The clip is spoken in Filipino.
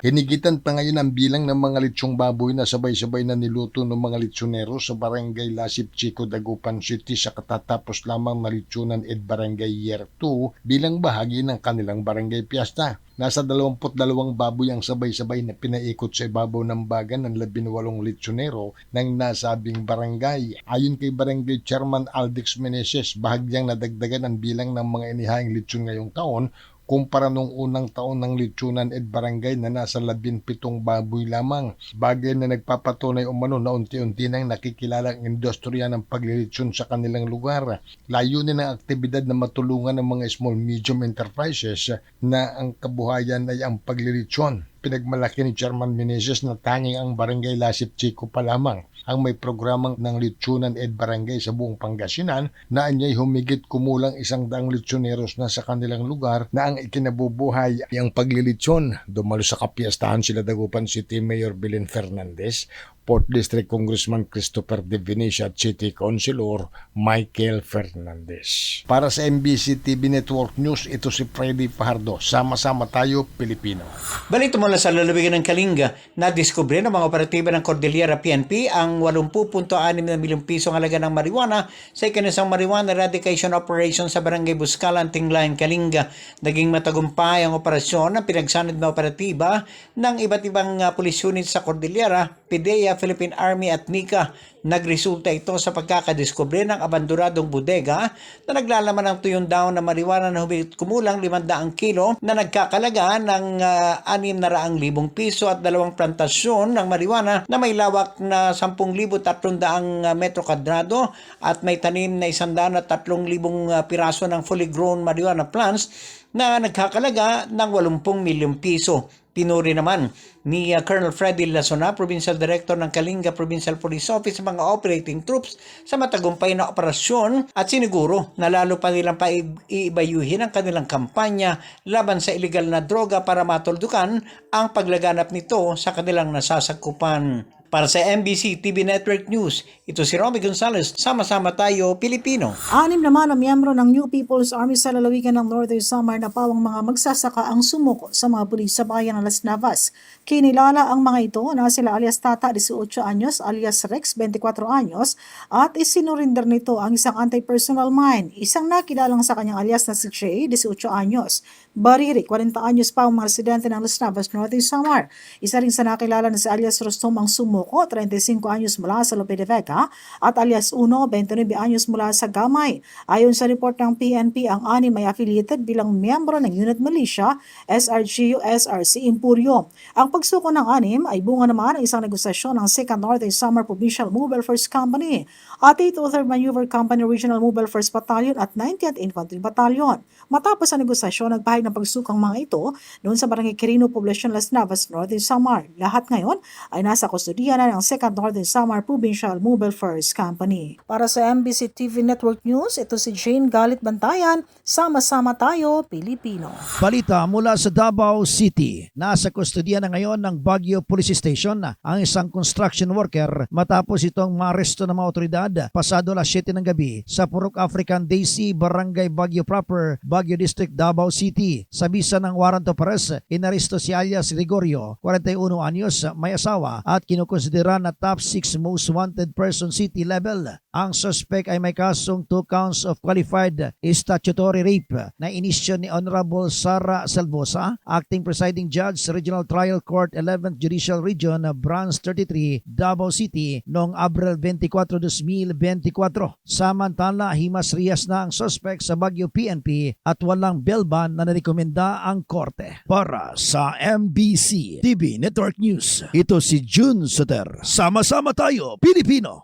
Hinigitan pa ngayon ang bilang ng mga litsyong baboy na sabay-sabay na niluto ng mga litsonero sa barangay Lasip Chico, Dagupan City sa katatapos lamang na litsunan Ed Barangay Year 2 bilang bahagi ng kanilang barangay piyesta. Nasa 22 baboy ang sabay-sabay na pinaikot sa ibabaw ng bagan ng 18 litsonero ng nasabing barangay. Ayon kay Barangay Chairman Aldix Meneses, bahagyang nadagdagan ang bilang ng mga inihaing litson ngayong taon kumpara nung unang taon ng litsunan at barangay na nasa 17 baboy lamang. Bagay na nagpapatunay umano na unti-unti nang nakikilala ang industriya ng paglilitsyon sa kanilang lugar. Layunin ng aktibidad na matulungan ng mga small medium enterprises na ang kabuhayan ay ang paglilitsyon. Pinagmalaki ni Chairman Meneses na tanging ang barangay Lasip Chico pa lamang ang may programang ng litsunan ed barangay sa buong Pangasinan na anyay humigit kumulang isang daang litsoneros na sa kanilang lugar na ang ikinabubuhay ay ang paglilitsyon. Dumalo sa kapiyastahan sila Dagupan City Mayor Belen Fernandez, Port District Congressman Christopher De Venecia at City Councilor Michael Fernandez. Para sa MBC TV Network News, ito si Freddy Fajardo. Sama-sama tayo, Pilipino. Balito mula sa lalawigan ng Kalinga, nadiskubre ng mga operatiba ng Cordillera PNP ang 80.6 na milyong piso halaga ng marijuana sa ikinasang marijuana eradication operation sa Barangay Buscalan, Tinglayan, Kalinga. Naging matagumpay ang operasyon ng pinagsanid na operatiba ng iba't ibang uh, police units sa Cordillera, PIDEA, Philippine Army at NICA. Nagresulta ito sa pagkakadiskubre ng abandoradong bodega na naglalaman ng tuyong daon na marijuana na humigit kumulang 500 kilo na nagkakalaga ng uh, 600,000 piso at dalawang plantasyon ng marijuana na may lawak na 10,300 metro kwadrado at may tanim na 103,000 uh, piraso ng fully grown marijuana plants na nagkakalaga ng 80 milyong piso. Pinuri naman ni uh, Colonel Freddy Lasona, Provincial Director ng Kalinga Provincial Police Office mga operating troops sa matagumpay na operasyon at siniguro na lalo pa nilang paibayuhin ang kanilang kampanya laban sa illegal na droga para matuldukan ang paglaganap nito sa kanilang nasasakupan. Para sa MBC TV Network News, ito si Romy Gonzalez. Sama-sama tayo, Pilipino. Anim naman na miyembro ng New People's Army sa lalawigan ng Northern Samar na pawang mga magsasaka ang sumuko sa mga pulis sa bayan ng Las Navas. Kinilala ang mga ito na sila alias Tata, 18 anyos, alias Rex, 24 anyos, at isinurinder nito ang isang anti-personal mine. Isang nakilalang sa kanyang alias na si Jay, 18 anyos. Bariri, 40 anyos pa ang mga residente ng Las Navas, Northern Samar. Isa rin sa nakilala na si alias Rostom ang sumuko, 35 anyos mula sa Lope de Vega, at alias Uno, 29 anyos mula sa Gamay. Ayon sa report ng PNP, ang anim ay affiliated bilang miyembro ng Unit Militia, SRGU, SRC Impurio. Ang pagsuko ng anim ay bunga naman ng isang negosasyon ng 2nd Northern Summer Provincial Mobile First Company at 8th Third Maneuver Company Regional Mobile First Battalion at 90th Infantry Battalion. Matapos ang negosasyon, nagpahig ng pagsukang mga ito noon sa Barangay Quirino, Poblacion Las Navas, Northern Samar. Lahat ngayon ay nasa kustodiya na ng 2nd Northern Samar Provincial Mobile First Company. Para sa MBC TV Network News, ito si Jane Galit Bantayan. Sama-sama tayo, Pilipino. Balita mula sa Davao City. Nasa kustodiya na ngayon ng Baguio Police Station ang isang construction worker matapos itong maaresto ng mga otoridad pasado alas 7 ng gabi sa Purok African Daisy, Barangay Baguio Proper, Baguio District, Davao City. Sa bisa ng warrant of arrest, inaresto si alias Gregorio, 41 anyos, may asawa at kinukonsidera na top 6 most wanted person city level. Ang suspect ay may kasong 2 counts of qualified statutory rape na inisyo ni Honorable Sara Salvosa, Acting Presiding Judge Regional Trial Court 11th Judicial Region, Branch 33, Davao City noong Abril 24, 2024. Samantala, himas riyas na ang suspect sa Baguio PNP at walang bail ban na narekomenda ang korte. Para sa MBC TV Network News, ito si June Soter. Sama-sama tayo, Pilipino!